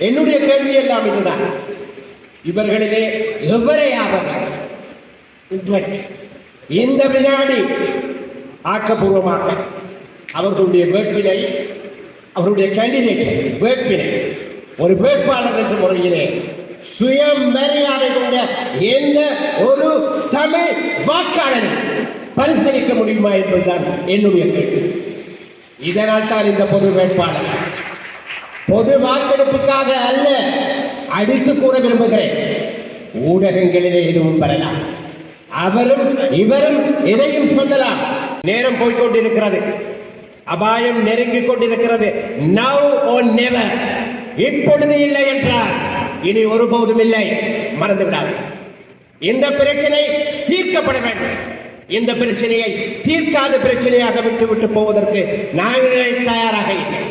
என்னுடைய கேள்வி எல்லாம் இதுதான். இவர்களிலே எவரையாவது இன்றைக்கு இந்த வினாடி ஆக்கப்பூர்வமாக அவர்களுடைய வேட்பினை அவருடைய கேண்டிடேட் வேட்பினை ஒரு வேட்பாளர் என்ற முறையிலே சுயமரியாதை கொண்ட எந்த ஒரு தமிழ் வாக்காளர் பரிசீலிக்க முடியுமா என்பதுதான் என்னுடைய கேள்வி. இதனால் தான் இந்த பொது வேட்பாளர் பொது வாக்கெடுப்புக்காக அல்ல அடித்து கூற விரும்புகிறேன். ஊடகங்களிலே எதுவும் பெறலாம் அவரும் இவரும் எதையும் சொல்லலாம். நேரம் போய்கொண்டிருக்கிறது அபாயம் நெருங்கிக் கொண்டிருக்கிறது. நவ் ஓன் நெவர் இப்பொழுது இல்லை என்றால் இனி ஒருபோதும் இல்லை. மறந்து விடாது. இந்த பிரச்சனை தீர்க்கப்பட வேண்டும். இந்த பிரச்சனையை தீர்க்காத பிரச்சனையாக விட்டுவிட்டு போவதற்கு நாங்கள் தயாராக இல்லை.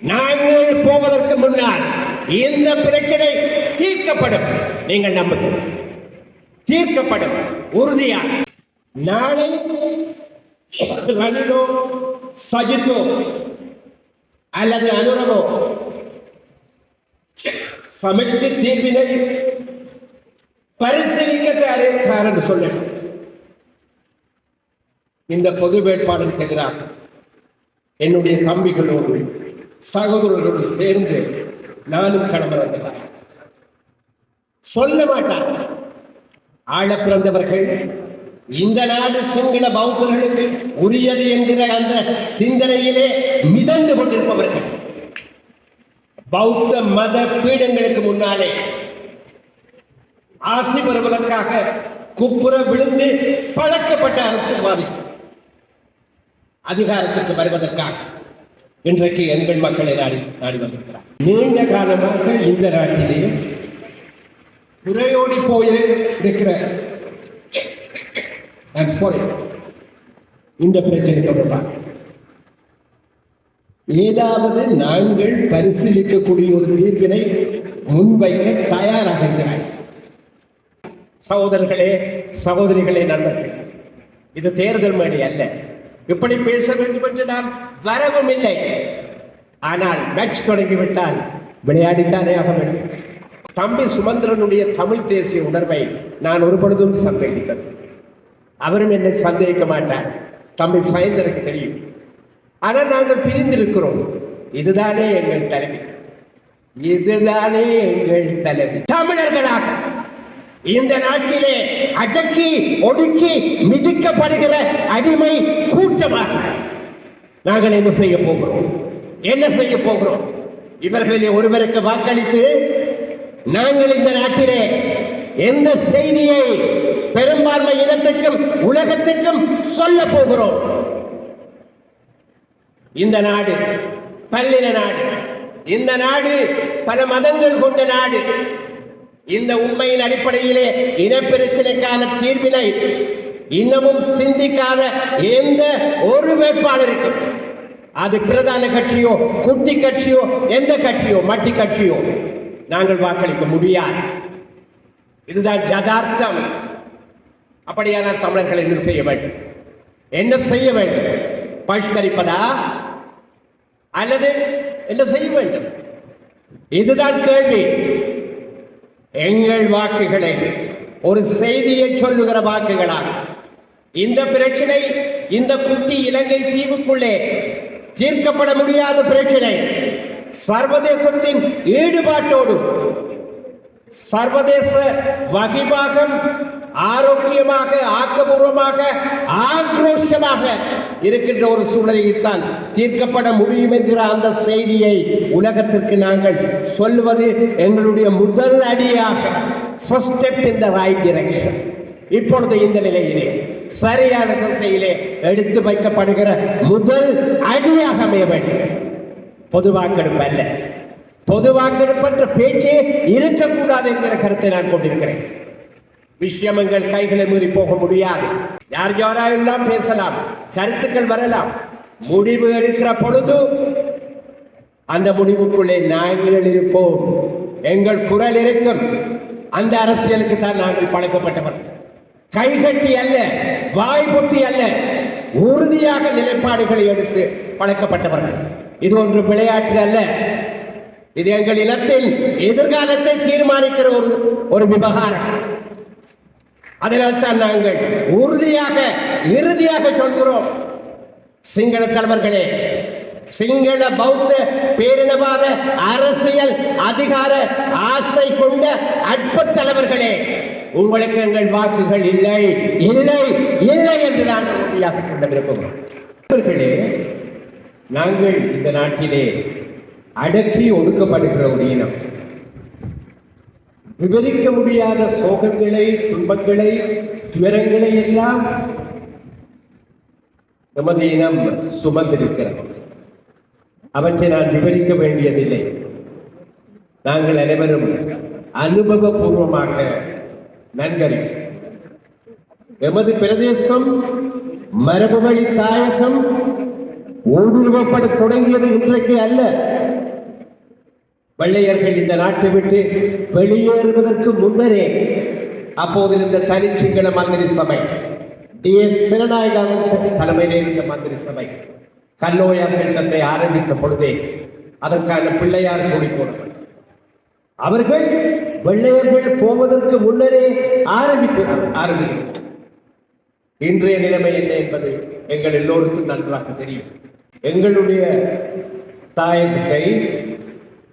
நாங்கள் போவதற்கு முன்னால் இந்த பிரச்சனை தீர்க்கப்படும். நீங்கள் நம்புங்கள். தீர்க்கப்படும். உறுதியா நாளை ரணிலோ சஜித்தோ அல்லது அனுரவோ சமஷ்டி தீர்வினை பரிசீலிக்க தயார் என்று சொல்லணும் இந்த பொது வேட்பாளருக்கு எதிராக என்னுடைய தம்பிகளோடு சகோதரர்களோடு சேர்ந்து நானும் களமிறந்தார் சொல்ல மாட்டார். ஆழ பிறந்தவர்கள் இந்த நாடு சிங்கள பௌத்தர்களுக்கு உரியது என்கிற அந்த சிந்தனையிலே மிதந்து கொண்டிருப்பவர்கள். பௌத்த மத பீடங்களுக்கு முன்னாலே ஆசி பெறுவதற்காக குப்புற விழுந்து பழக்கப்பட்ட அரசியல்வாதிகள் அதிகாரத்துக்கு வருவதற்காக. இன்றைக்கு எங்கள் மக்களை நாடி நாடி வந்திருக்கிறார். நீண்ட காலமாக இந்த நாட்டிலே குறையோடி போய் இருக்கிற இந்த பிரச்சனை தொடர்பாக. ஏதாவது நாங்கள் பரிசீலிக்கக்கூடிய ஒரு தீர்வினை முன்வைக்க தயாராக இருக்கிறார். சகோதரர்களே சகோதரிகளே நண்பர்கள் இது தேர்தல் மேடை அல்ல. இப்படி பேச வேண்டும் என்று நாம் வரவும் இல்லை. ஆனால் மேட்ச் தொடங்கிவிட்டால் விளையாடித்தானே ஆக வேண்டும். தம்பி சுமந்திரனுடைய தமிழ் தேசிய உணர்வை நான் ஒரு பொழுதும் சந்தேகித்தது. அவரும் என்னை சந்தேகிக்க மாட்டார். தம்பி சயந்தருக்கு தெரியும். ஆனால் நாங்கள் பிரிந்திருக்கிறோம். இதுதானே எங்கள் தலைவி. இதுதானே எங்கள் தலைவி. தமிழர்களாக இந்த நாட்டிலே அடக்கி ஒடுக்கி மிதிக்கப்படுகிற அடிமை கூட்டமாக நாங்கள் என்ன செய்ய போகிறோம்? என்ன செய்ய போகிறோம்? இவர்களில் ஒருவருக்கு வாக்களித்து நாங்கள் இந்த நாட்டிலே எந்த செய்தியை பெரும்பான்மை இனத்துக்கும் உலகத்துக்கும் சொல்ல போகிறோம்? இந்த நாடு பல்லின நாடு. இந்த நாடு பல மதங்கள் கொண்ட நாடு. இந்த உண்மையின் அடிப்படையிலே இனப்பிரச்சனைக்கான தீர்வினை இன்னமும் சிந்திக்காத எந்த ஒரு வேட்பாளருக்கும். அது பிரதான கட்சியோ குட்டி கட்சியோ எந்த கட்சியோ மட்டி கட்சியோ நாங்கள் வாக்களிக்க முடியாது. இதுதான் ஜதார்த்தம் அப்படியானால் தமிழர்கள் என்ன செய்ய வேண்டும்? என்ன செய்ய வேண்டும்? பகிஷ்கரிப்பதா? அல்லது என்ன செய்ய வேண்டும்? இதுதான் கேள்வி. எங்கள் வாக்குகளை ஒரு செய்தியை சொல்லுகிற வாக்குகளாக இந்த பிரச்சனை இந்த குட்டி இலங்கை தீவுக்குள்ளே தீர்க்கப்பட முடியாத பிரச்சனை. சர்வதேசத்தின் ஈடுபாட்டோடு சர்வதேச வகிபாகம் ஆரோக்கியமாக ஆக்கபூர்வமாக ஆக்ரோஷமாக இருக்கின்ற ஒரு சூழ்நிலையைத்தான் தீர்க்கப்பட முடியும் என்கிற அந்த செய்தியை உலகத்திற்கு நாங்கள் சொல்வது எங்களுடைய முதல் அடியாக first step in the right direction இப்பொழுது இந்த நிலையிலே சரியான திசையிலே எடுத்து வைக்கப்படுகிற முதல் அடியாக அமைய வேண்டும். பொது வாக்கெடுப்பு அல்ல. பொது வாக்கெடுப்பு என்ற பேச்சே இருக்கக்கூடாது என்கிற கருத்தை நான் கொண்டிருக்கிறேன். விஷயம் எங்கள் கைகளை மீறி போக முடியாது. யார் யாரெல்லாம் பேசலாம் கருத்துக்கள் வரலாம் முடிவு எடுக்கிற பொழுது அந்த முடிவுக்குள்ளே நாங்கள் இருப்போம். எங்கள் குரல் இருக்கும். அந்த அரசியலுக்கு தான் நாங்கள் பழக்கப்பட்டவர். கைகட்டி அல்ல வாய் பொத்தி அல்ல உறுதியாக நிலைப்பாடுகளை எடுத்து பழக்கப்பட்டவர்கள். இது ஒன்று விளையாட்டு அல்ல. இது எங்கள் இனத்தின் எதிர்காலத்தை தீர்மானிக்கிற ஒரு ஒரு விவகாரம். அதனால் தான் நாங்கள் உறுதியாக இறுதியாக சொல்கிறோம். சிங்கள தலைவர்களே சிங்கள பௌத்த பேரினவாத அரசியல் அதிகார ஆசை கொண்ட அற்ப தலைவர்களே உங்களுக்கு எங்கள் வாக்குகள் இல்லை இல்லை இல்லை என்று நான் உறுதியாக கொண்ட விரும்புகிறோம் அவர்களே நாங்கள் இந்த நாட்டிலே அடக்கி ஒடுக்கப்படுகிற ஒரு இனம். விவரிக்க முடியாத சோகங்களை துன்பங்களை துயரங்களை எல்லாம் நமது இனம் சுமந்திருக்கிறது. அவற்றை நான் விவரிக்க வேண்டியதில்லை. நாங்கள் அனைவரும் அனுபவபூர்வமாக நன்கறி. எமது பிரதேசம் மரபு வழி தாயகம் ஊடுருவப்பட தொடங்கியது இன்றைக்கு அல்ல. வெள்ளையர்கள் இந்த நாட்டை விட்டு வெளியேறுவதற்கு முன்னரே அப்போது இருந்த தனிச்சிங்கள மந்திரி சபை டி. எஸ் சிறநாயகம் தலைமையில் இருந்த மந்திரி சபை கல்லோயார் திட்டத்தை ஆரம்பித்த பொழுதே அதற்கான பிள்ளையார் சொல்லி போனவர் அவர்கள் வெள்ளையர்கள் போவதற்கு முன்னரே ஆரம்பித்து ஆரம்பித்தனர். இன்றைய நிலைமை என்ன என்பது எங்கள் எல்லோருக்கும் நன்றாக தெரியும். எங்களுடைய தாயகத்தை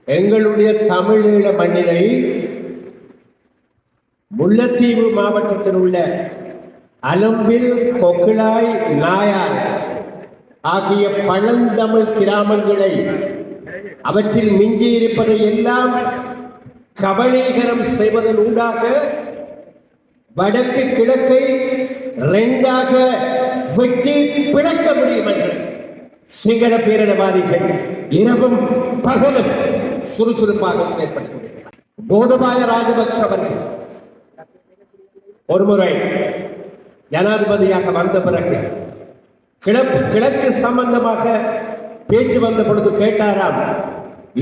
எங்களுடைய தமிழீழ மண்ணினை முல்லைத்தீவு மாவட்டத்தில் உள்ள அலம்பில் கொக்கிளாய் நாயார் ஆகிய பழந்தமிழ் கிராமங்களை அவற்றில் மிஞ்சி இருப்பதை எல்லாம் கபலீகரம் செய்வதன் ஊடாக வடக்கு கிழக்கை ரெண்டாக வெட்டி பிளக்க முடியும் என்று சிங்கள பேரினவாதிகள் இரவும் பகலும் சுறுசுறுப்பாக செயல்பட்டு கொண்டிருக்கிறார் கோதபாய ராஜபக்ஷ அவர்கள் ஒருமுறை ஜனாதிபதியாக வந்த பிறகு கிழக்கு கிழக்கு சம்பந்தமாக பேச்சு வந்த பொழுது கேட்டாராம்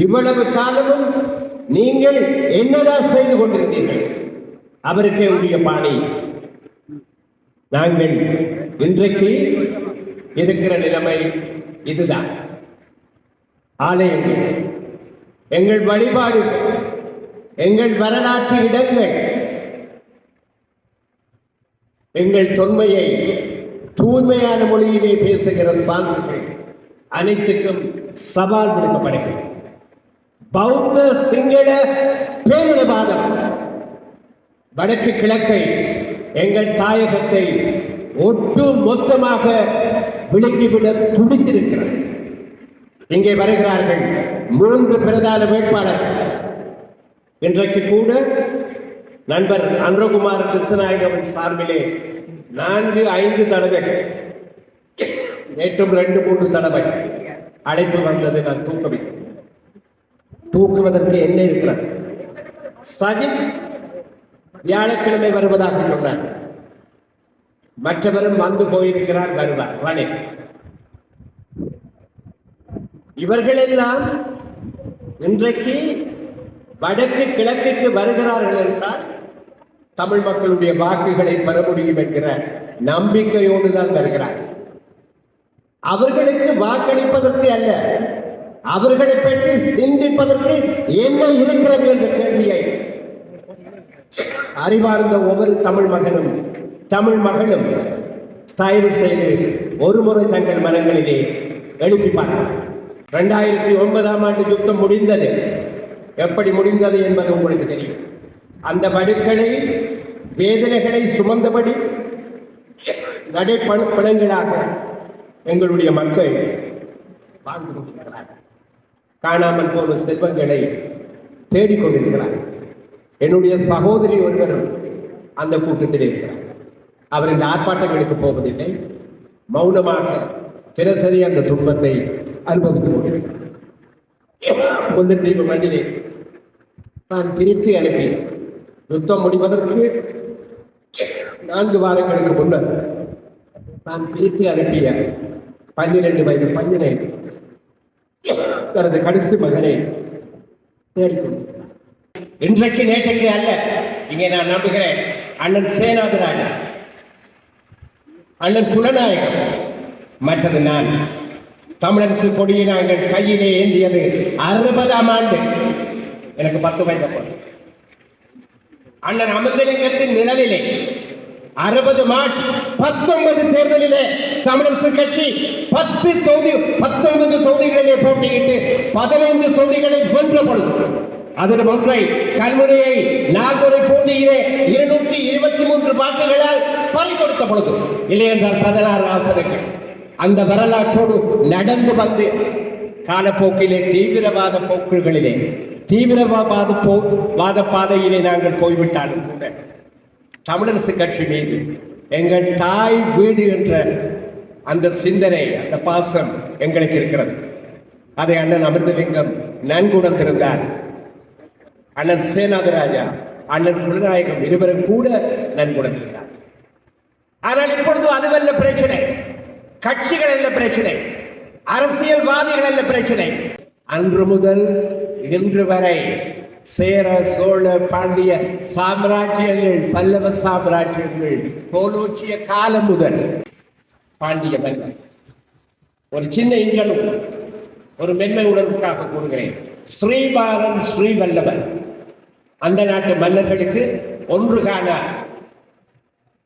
இவ்வளவு காலமும் நீங்கள் என்னடா செய்து கொண்டிருந்தீர்கள்? அவருக்கே உரிய பாணி. நாங்கள் இன்றைக்கு இருக்கிற நிலைமை இதுதான். ஆலயங்கள் எங்கள் வழிபாடு எங்கள் வரலாற்று இடங்கள் எங்கள் தொன்மையை தூய்மையான மொழியிலே பேசுகிற சான்றுகள் அனைத்துக்கும் சவால் விடுக்கப்படுகிறது. பௌத்த சிங்கள பேரினவாதம் வடக்கு கிழக்கை எங்கள் தாயகத்தை ஒட்டு மொத்தமாக விளங்கிவிட துடித்திருக்கிறது. இங்கே வருகிறார்கள் மூன்று பிரதான வேட்பாளர். இன்றைக்கு கூட நண்பர் அன்றகுமார் கிருஷ்ணநாயகவன் சார்பிலே நான்கு ஐந்து தடவைகள் நேற்றும் ரெண்டு மூன்று தடவை அழைப்பு வந்தது நான் தூக்கவில்லை தூக்குவதற்கு என்ன இருக்கிறது? சஜித் வியாழக்கிழமை வருவதாக சொன்னார். மற்றவரும் வந்து போயிருக்கிறார் வருவார். வணி இவர்களெல்லாம் இன்றைக்கு வடக்கு கிழக்குக்கு வருகிறார்கள் என்றால் தமிழ் மக்களுடைய வாக்குகளை பெற முடியும் என்கிற நம்பிக்கையோடு தான் வருகிறார் அவர்களுக்கு வாக்களிப்பதற்கு அல்ல அவர்களை பற்றி சிந்திப்பதற்கு என்ன இருக்கிறது என்ற கேள்வியை அறிவார்ந்த ஒவ்வொரு தமிழ் மகனும் தமிழ் மகளும் தயவு செய்து ஒரு முறை தங்கள் மனங்களிலே எழுப்பி பார்க்கலாம். ரெண்டாயிரத்தி ஒன்பதாம் ஆண்டு யுத்தம் முடிந்தது. எப்படி முடிந்தது என்பது உங்களுக்கு தெரியும். அந்த வடுக்களை வேதனைகளை சுமந்தபடி நடைப்பணங்களாக எங்களுடைய மக்கள் வாழ்ந்து கொண்டிருக்கிறார்கள். காணாமல் போன செல்வங்களை தேடிக்கொண்டிருக்கிறார்கள் என்னுடைய சகோதரி ஒருவரும் அந்த கூட்டத்தில் இருக்கிறார். அவர் இந்த ஆர்ப்பாட்டங்களுக்கு போவதில்லை. மௌனமாக தினசரி அந்த துன்பத்தை அனுபவித்துக் கொண்டிருக்கிறார் முல்லைத்தீவு மண்ணிலே நான் பிரித்து அனுப்பி யுத்தம் முடிவதற்கு நான்கு வாரங்களுக்கு முன்னர் நான் பிரித்து அனுப்பிய பன்னிரண்டு வயது பையனை தனது கடைசி மகனை தேடிக்கொண்டிருக்கிறார். இன்றைக்கு நேற்றைக்கு அல்ல இங்கே நான் நம்புகிறேன் அண்ணன் சேனாதிராஜன். அண்ணன் குலநாயகம் மற்றது நான். தமிழரசு கொடியை நாங்கள் கையிலே ஏந்தியது அறுபதாம் ஆண்டு. எனக்கு பத்து வயது அப்போ. அண்ணன் அமிர்தலிங்கத்தின் நிழலிலே அறுபது மார்ச் பத்தொன்பது தேர்தலிலே தமிழரசு கட்சி பத்து தொகுதி பத்தொன்பது தொகுதிகளிலே போட்டியிட்டு பதினைந்து தொகுதிகளை வென்ற பொழுது அதில் ஒன்றை கண்முறையை நால்வரை போட்டியிலே இருநூற்றி இருபத்தி மூன்று வாக்குகளால் பறி கொடுத்த பொழுது. இல்லை என்றால் பதினாறு ஆசனங்கள். அந்த வரலாற்றோடு நடந்து வந்து காலப்போக்கிலே தீவிரவாத போக்குகளிலே தீவிரவாத போ வாத பாதையிலே நாங்கள் போய்விட்டாலும் கூட தமிழரசு கட்சி மீது எங்கள் தாய் வீடு என்ற அந்த சிந்தனை அந்த பாசம் எங்களுக்கு இருக்கிறது. அதை அண்ணன் அமிர்தலிங்கம் நன்குணர்ந்திருந்தார் அண்ணன் சேனாதராஜா அண்ணன் குலநாயகம் இருவரும் கூட நன்குணர்ந்திருந்தார் ஆனால் இப்பொழுது அதுவல்ல பிரச்சனை. கட்சிகள் அல்ல பிரச்சனை அரசியல்வாதிகள் அல்ல பிரச்சனை. அன்று முதல் இன்று வரை சேர சோழ பாண்டிய சாம்ராஜ்யங்கள் பல்லவ சாம்ராஜ்யங்கள் கோலோச்சிய காலம் முதல் பாண்டிய மன்னர் ஒரு சின்ன இன்றலும் ஒரு மென்மை உணர்வுக்காக கூறுகிறேன். ஸ்ரீபாரன் ஸ்ரீவல்லவன். அந்த நாட்டு மன்னர்களுக்கு ஒன்று காண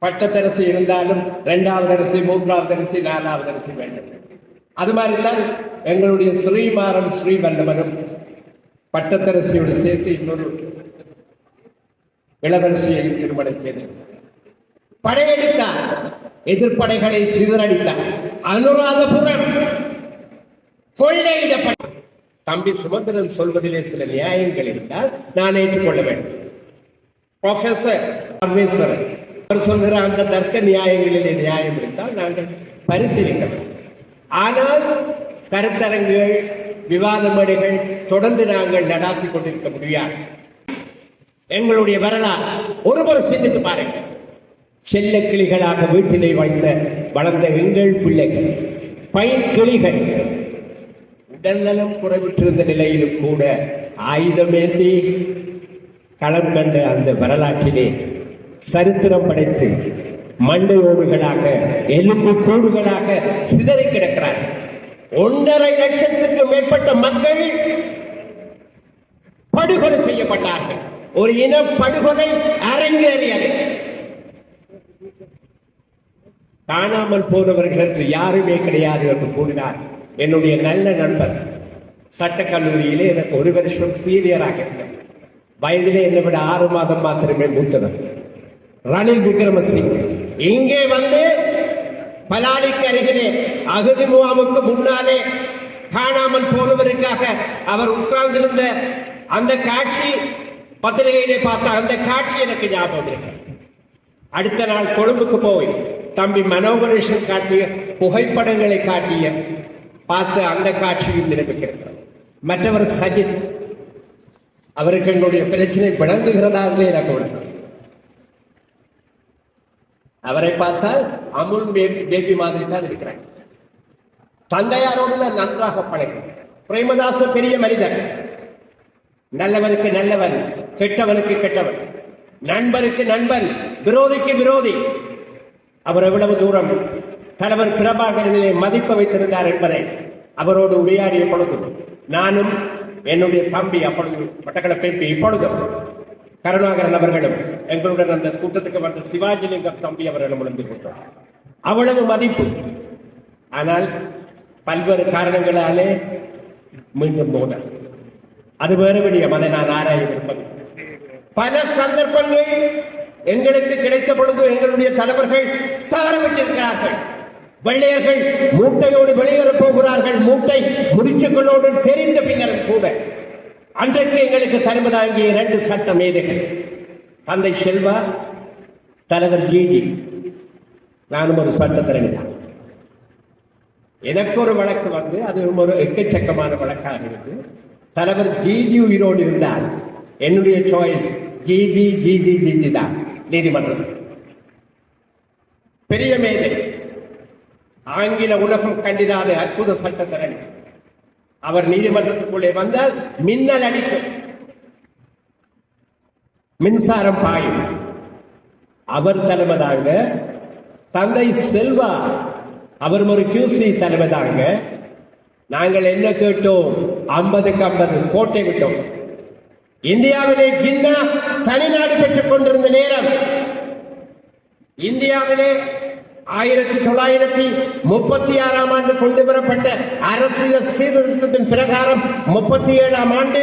பட்டத்தரசு இருந்தாலும் இரண்டாவது அரசு மூன்றாவது அரசு நாலாவது அரசு வேண்டும். அது மாதிரிதான் எங்களுடைய ஸ்ரீமாறன் ஸ்ரீவல்லவனும் பட்டத்தரசியோடு சேர்த்து இன்னொரு இளவரசியை திருமணம் செய்தார். படையெடுத்தார். எதிர்ப்படைகளை சிதறடித்தார். அனுராதபுரம் கொள்ளையிடப்பட்ட தம்பி சுமந்திரன் சொல்வதிலே சில நியாயங்கள் இருந்தால் நான் ஏற்றுக்கொள்ள வேண்டும். ப்ரொஃபசர் பரமேஸ்வரன் அவர் சொல்கிற அந்த தர்க்க நியாயங்களிலே நியாயம் இருந்தால் நாங்கள் பரிசீலிக்கிறோம் ஆனால் கருத்தரங்குகள் விவாத மேடைகள் தொடர்ந்து நாங்கள் நடாத்தி கொண்டிருக்க முடியாது. எங்களுடைய வரலாறு ஒருமுறை சிந்தித்து பாருங்கள். செல்ல கிளிகளாக வீட்டிலே வைத்த வளர்ந்த எங்கள் பிள்ளைகள் பைன் கிளிகள் உடல்நலம் குறைவிட்டிருந்த நிலையிலும் கூட ஆயுதமேந்தி களம் கண்ட அந்த வரலாற்றிலே சரித்திரம் படைத்து மண்டை ஓடுகளாக எலும்பு கூடுகளாக சிதறி கிடக்கிறார்கள் ஒன்றரை லட்சத்துக்கு மேற்பட்ட மக்கள் படுகொலை செய்யப்பட்டார்கள். ஒரு இன படுகொலை அரங்கேறியது. காணாமல் போனவர்கள் என்று யாருமே கிடையாது என்று கூறினார். என்னுடைய நல்ல நண்பர் சட்டக்கல்லூரியிலே எனக்கு ஒரு வருஷம் சீனியராக இருந்தேன். வயதிலே என்னை விட ஆறு மாதம் மாத்திரமே மூத்தவர். ரணில் விக்ரமசிங் இங்கே வந்து பலாலிக்கு அருகிலே அகதி முகாமுக்கு முன்னாலே காணாமல் போனவருக்காக அவர் உட்கார்ந்திருந்த அந்த காட்சி பத்திரிகையிலே பார்த்த அந்த காட்சி எனக்கு ஞாபகம் இருக்கு அடுத்த நாள் கொழும்புக்கு போய் தம்பி மனோகரேஷன் காட்டிய புகைப்படங்களை காட்டிய பார்த்து அந்த காட்சியும் நிரூபிக்கிறது. மற்றவர் சஜித். அவருக்கு எங்களுடைய பிரச்சனை விளங்குகிறதா என்று எனக்கு விளங்கும் அவரை பார்த்தால் அமுல் பேபி பேபி மாதிரி தான் இருக்கிறாங்க தந்தையாரோடு நன்றாக பழகும் பிரேமதாச பெரிய மனிதன் நல்லவனுக்கு நல்லவன் கெட்டவனுக்கு கெட்டவன் நண்பருக்கு நண்பன் விரோதிக்கு விரோதி. அவர் எவ்வளவு தூரம் தலைவர் பிரபாகரனிலே மதிப்பு வைத்திருந்தார் என்பதை அவரோடு உரையாடிய பொழுது நானும் என்னுடைய தம்பி அப்பொழுது மட்டக்களப்பேப்பி இப்பொழுதும் கருணாகரன் அவர்களும் எங்களுடன் அந்த கூட்டத்துக்கு வந்த சிவாஜிலிங்கம் தம்பி அவர்களும் விழுந்து கொண்டார். அவ்வளவு மதிப்பு. ஆனால் பல்வேறு காரணங்களாலே மீண்டும் மோதல். அது வேறு விடியம். அதை நான் ஆராய விரும்பவில்லை பல சந்தர்ப்பங்கள் எங்களுக்கு கிடைத்த பொழுது எங்களுடைய தலைவர்கள் தவறவிட்டிருக்கிறார்கள் வெள்ளையர்கள் மூட்டையோடு வெளியேற போகிறார்கள். மூட்டை முடிச்சுக்களோடு தெரிந்த பின்னரும் கூட அன்றைக்கு எங்களுக்கு தலைமை தாங்கிய இரண்டு சட்ட மேதைகள். தந்தை செல்வா தலைவர் ஜிஜி நானும் ஒரு சட்டத்திறனி தான் எனக்கு ஒரு வழக்கு வந்து அது ஒரு எக்கச்சக்கமான வழக்காக இருந்து தலைவர் ஜிஜி உயிரோடு இருந்தால் என்னுடைய சாய்ஸ் ஜிஜி ஜிஜி ஜிஜி தான் நீதிமன்றத்தில். பெரிய மேதை. ஆங்கில உலகம் கண்டிராத அற்புத சட்டத்திறன் அவர் நீதிமன்றத்துக்குள்ளே வந்தால் மின்னல் அடிக்கும். மின்சாரம் பாயும். அவர் தலைமைதாங்க தந்தை செல்வா அவர் ஒரு கியூசி தலைமைதாங்க. நாங்கள் என்ன கேட்டோம்? ஐம்பதுக்கு ஐம்பது கோட்டை விட்டோம். இந்தியாவிலே கின்னா தனிநாடு பெற்றுக் கொண்டிருந்த நேரம். இந்தியாவிலே ஆயிரத்தி தொள்ளாயிரத்தி முப்பத்தி ஆறாம் ஆண்டு கொண்டு வரப்பட்ட அரசியல் சீர்திருத்தத்தின் பிரகாரம் முப்பத்தி ஏழாம் ஆண்டு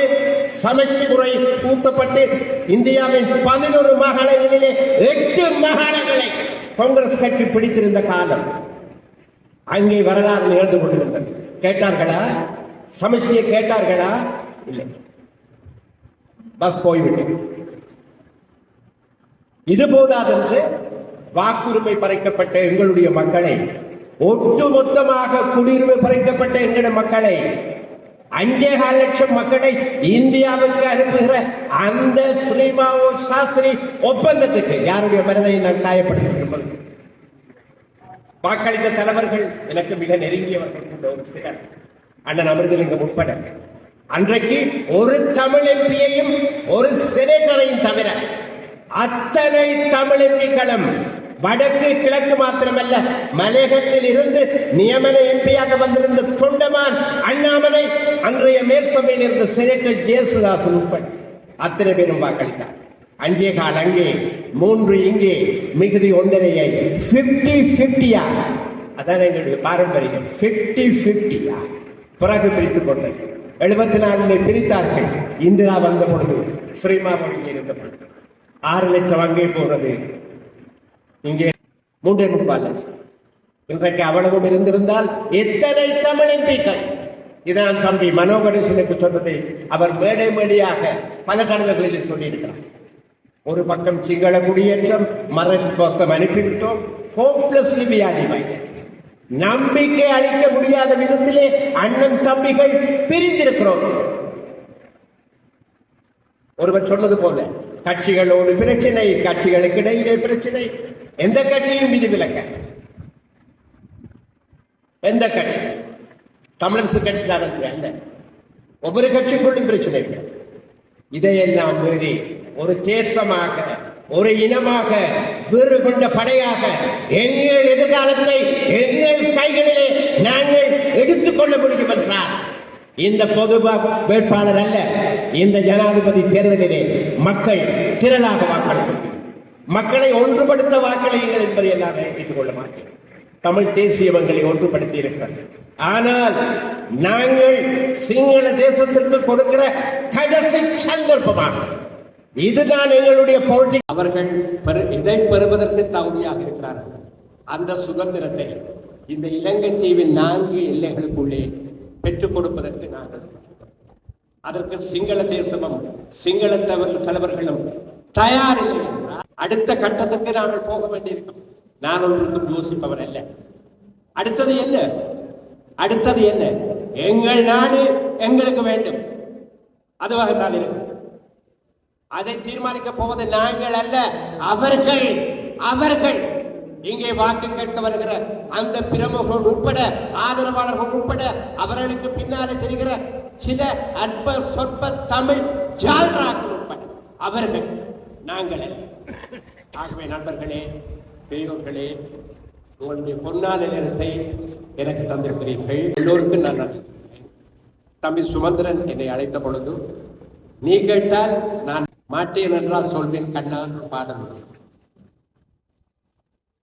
சமஷ்டி முறை ஊத்தப்பட்டு இந்தியாவின் பதினொரு மாகாணங்களிலே எட்டு மாகாணங்களை காங்கிரஸ் கட்சி பிடித்திருந்த காலம். அங்கே வரலாறு நிகழ்ந்து கொண்டிருந்தது. கேட்டார்களா? சமஷ்டியை கேட்டார்களா? இல்லை. பஸ் போய்விட்டது. இது போதாதென்று வாக்குரிமை பறைக்கப்பட்ட எங்களுடைய மக்களை ஒட்டுமொத்தமாக குடியுரிமை பறைக்கப்பட்ட எங்களுடைய மக்களை அஞ்சேகால் லட்சம் மக்களை இந்தியாவுக்கு அனுப்புகிற அந்த ஸ்ரீமாவோ சாஸ்திரி ஒப்பந்தத்துக்கு யாருடைய மனதை நான் காயப்படுத்திருப்பது வாக்களித்த தலைவர்கள் எனக்கு மிக நெருங்கியவர்கள் அண்ணன் அமிர்தலிங்கம் உட்பட. அன்றைக்கு ஒரு தமிழ் எம்பியையும் ஒரு செனேட்டரையும் தவிர அத்தனை தமிழ் எம்பிக்களும் வடக்கு கிழக்கு மாத்திரமல்ல மலையகத்தில் இருந்து நியமன எம்பியாக வந்திருந்த தொண்டமான் அண்ணாமலை அன்றைய மேற்சபையில் இருந்த செனட்டர் ஜேசுதாசன் உட்பட அத்தனை பேரும் வாக்களித்தார். அஞ்சே கால் அங்கே மூன்று இங்கே மிகுதி ஒன்றரையை பிப்டி பிப்டியா அதான் எங்களுடைய பாரம்பரியம். பிப்டி பிப்டியா பிறகு பிரித்துக் கொண்டது. எழுபத்தி நாலிலே பிரித்தார்கள். இந்திரா வந்த பொழுது ஸ்ரீமாபதி இருந்த பொழுது. ஆறு லட்சம் அங்கே போனது. இங்கே மூன்றே முக்கால் லட்சம் இன்றைக்கு அவ்வளவும் இருந்திருந்தால் எத்தனை தமிழ் எம்பிக்கள் இதான் தம்பி மனோகணேசனுக்கு சொன்னதை அவர் மேடை மேடையாக பல தடவைகளில் சொல்லியிருக்கிறார். ஒரு பக்கம் சிங்கள குடியேற்றம் மறு பக்கம் அனுப்பிவிட்டோம். ஹோப்லெஸ்லி வியாதிவாய் நம்பிக்கை அளிக்க முடியாத விதத்திலே அண்ணன் தம்பிகள் பிரிந்திருக்கிறோம். ஒருவர் சொன்னது போல கட்சிகளோடு பிரச்சனை கட்சிகளுக்கு இடையிலே பிரச்சனை. எந்த கட்சியும் விதிவிலக்க எந்த கட்சி? தமிழரசு கட்சி தான் ஒவ்வொரு கட்சிக்குள்ளும் பிரச்சனை இல்லை. இதையெல்லாம் மீறி ஒரு தேசமாக ஒரு இனமாக வீறு கொண்ட படையாக எங்கள் எதிர்காலத்தை எங்கள் கைகளிலே நாங்கள் எடுத்துக்கொள்ள முடியும் என்றார் இந்த பொது வேட்பாளர் அல்ல இந்த ஜனாதிபதி தேர்தலிலே மக்கள் திரளாக வாக்களிக்கும் மக்களை ஒன்றுபடுத்த வாக்களியுங்கள் என்பதை எல்லாம் ஏற்றுக்கொள்ள மாட்டேன். தமிழ் தேசியவங்களை ஒன்றுபடுத்தி இருக்கிறார்கள். ஆனால் நாங்கள் சிங்கள தேசத்திற்கு கொடுக்கிற கடைசி சந்தர்ப்பமாக இதுதான் எங்களுடைய போட்டி அவர்கள் இதை பெறுவதற்கு தகுதியாக இருக்கிறார்கள். அந்த சுதந்திரத்தை இந்த இலங்கை தீவின் நான்கு எல்லைகளுக்குள்ளே பெற்றுக் கொடுப்பதற்கு நாங்கள் அதற்கு சிங்கள தேசமும் சிங்கள தவறு தலைவர்களும் தயார் இல்லை என்றால் அடுத்த கட்டத்துக்கு நாங்கள் போக வேண்டியிருக்கும். நான் ஒன்றுக்கும் யோசிப்பவர் அல்ல. அடுத்தது என்ன? அடுத்தது என்ன? எங்கள் நாடு எங்களுக்கு வேண்டும். அதுவாகத்தான் இருக்கும். அதை தீர்மானிக்க போவது நாங்கள் அல்ல அவர்கள் அவர்கள். இங்கே வாக்கு கேட்க வருகிற அந்த பிரமுகர்கள் உட்பட ஆதரவாளர்கள் உட்பட அவர்களுக்கு பின்னாலே தெரிகிற சில அற்ப சொற்ப தமிழ் ஜால்ராக்கள் உட்பட அவர்கள். நாங்கள். ஆகவே நண்பர்களே பெரியோர்களே உங்களுடைய பொன்னான நேரத்தை எனக்கு தந்திருக்கிறீர்கள். எல்லோருக்கும் நான் நன்றி தம்பி சுமந்திரன் என்னை அழைத்த பொழுது நீ கேட்டால் நான் மாட்டேன் என்றால் சொல்வேன் கண்ணா என்று பாடம்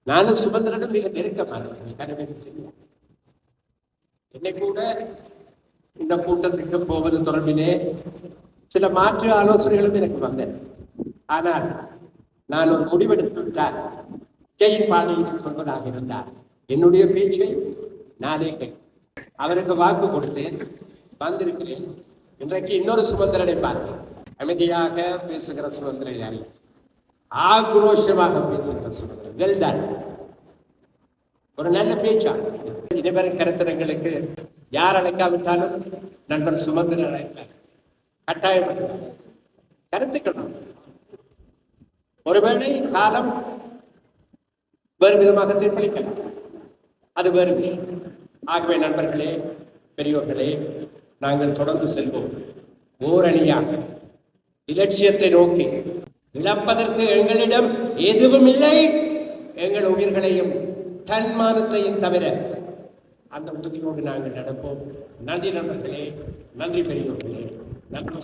நானும் சுமந்திரனும் மிக நெருக்கமானவர்கள் எனவே தெரியும். என்னை கூட இந்த கூட்டத்துக்கு போவது தொடர்பிலே சில மாற்று ஆலோசனைகளும் எனக்கு வந்தேன். ஆனால் நான் ஒரு முடிவெடுத்து விட்டால் ஜெயின் பாணியில் சொல்வதாக இருந்தார். என்னுடைய பேச்சை நானே கேட்டேன். அவருக்கு வாக்கு கொடுத்தேன். வந்திருக்கிறேன். இன்றைக்கு இன்னொரு சுமந்திரனை பார்த்தேன். அமைதியாக பேசுகிற சுமந்திரன் அல்ல ஆக்ரோஷமாக பேசுகிற சுமந்திரன். வெல்தான் ஒரு நல்ல பேச்சா? இனிவரும் கருத்தரங்களுக்கு யார் அழைக்காவிட்டாலும் நண்பர் சுமந்திரன் அழைப்பார். கட்டாயம் கருத்துக்கள் ஒருவேளை காலம் வேறு விதமாக தீர்ப்பளிக்கலாம். அது வேறு விஷயம். ஆகவே நண்பர்களே பெரியோர்களே நாங்கள் தொடர்ந்து செல்வோம். ஓரணியாக. இலட்சியத்தை நோக்கி. இழப்பதற்கு எங்களிடம் எதுவும் இல்லை. எங்கள் உயிர்களையும் தன்மானத்தையும் தவிர அந்த உறுதியோடு நாங்கள் நடப்போம். நன்றி நண்பர்களே. நன்றி பெரியோர்களே. நன்றி.